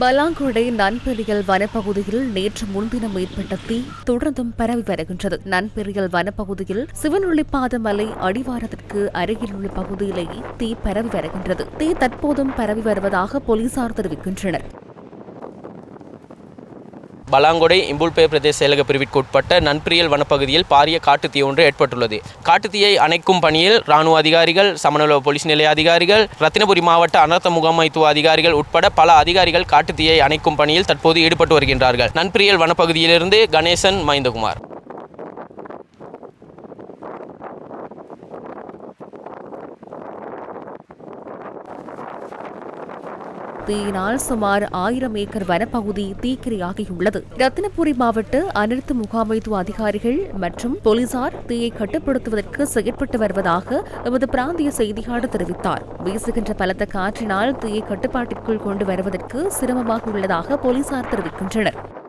பலாங்குடை நன்பெரியல் வனப்பகுதியில் நேற்று முன்தினம் ஏற்பட்ட தீ தொடர்ந்தும் பரவி வருகின்றது. நன்பெரியல் வனப்பகுதியில் சிவனொளிப்பாத மலை அடிவாரத்திற்கு அருகில் உள்ள பகுதியிலேயே தீ பரவி வருகின்றது. தீ தற்போதும் பரவி வருவதாக போலீசார் தெரிவிக்கின்றனர். பலாங்கொடை இம்புல்பே பிரதேச செயலக பிரிவிற்கு உட்பட்ட நன்பிரியல் வனப்பகுதியில் பாரிய காட்டுத்தீ ஒன்று ஏற்பட்டுள்ளது. காட்டுத்தீயை அணைக்கும் பணியில் ராணுவ அதிகாரிகள் சமநல போலீஸ் நிலைய அதிகாரிகள் ரத்தினபுரி மாவட்ட அனர்த்த முகாமைத்துவ அதிகாரிகள் உட்பட பல அதிகாரிகள் காட்டுத்தீயை அணைக்கும் பணியில் தற்போது ஈடுபட்டு வருகின்றார்கள். நன்பிரியல் வனப்பகுதியிலிருந்து கணேசன் மைந்தகுமார் தீயினால் சுமார் ஆயிரம் ஏக்கர் வனப்பகுதி தீக்கிரையாகியுள்ளது. ரத்தினபுரி மாவட்ட அனர்த்த முகாமைத்துவ அதிகாரிகள் மற்றும் போலீசார் தீயை கட்டுப்படுத்துவதற்கு செயற்பட்டு வருவதாக எமது பிராந்திய செய்தியாளர் தெரிவித்தார். வீசுகின்ற பலத்த காற்றினால் தீயை கட்டுப்பாட்டிற்குள் கொண்டு வருவதற்கு சிரமமாக உள்ளதாக போலீசார் தெரிவிக்கின்றனர்.